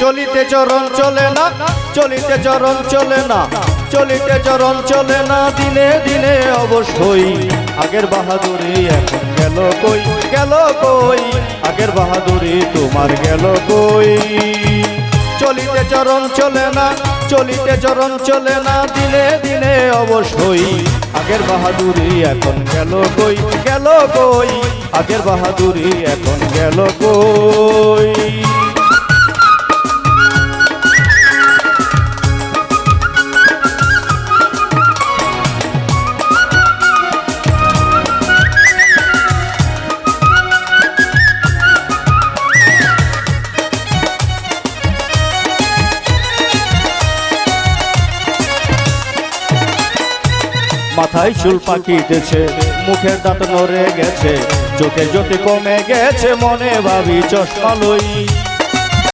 চলিতে চরণ চলে না, চলিতে চরণ চলে না, চলিতে চরণ চলে না, দিনে দিনে অবশ্যই। আগের বাহাদুরি এখন গেল কই? গেল কই? আগের বাহাদুরি তোমার গেল কই? চলিতে চরণ চলে না, চলিতে চরণ চলে না, দিনে দিনে অবশ্যই। আগের বাহাদুরি এখন গেল কই? গেল কই? আগের বাহাদুরি এখন গেল কই? মাথায় চুল পাকিতেছে মুখের দাঁত নড়ে গেছে, চোখে জ্যোতি কমে গেছে, মনে ভাবি চশমা লই।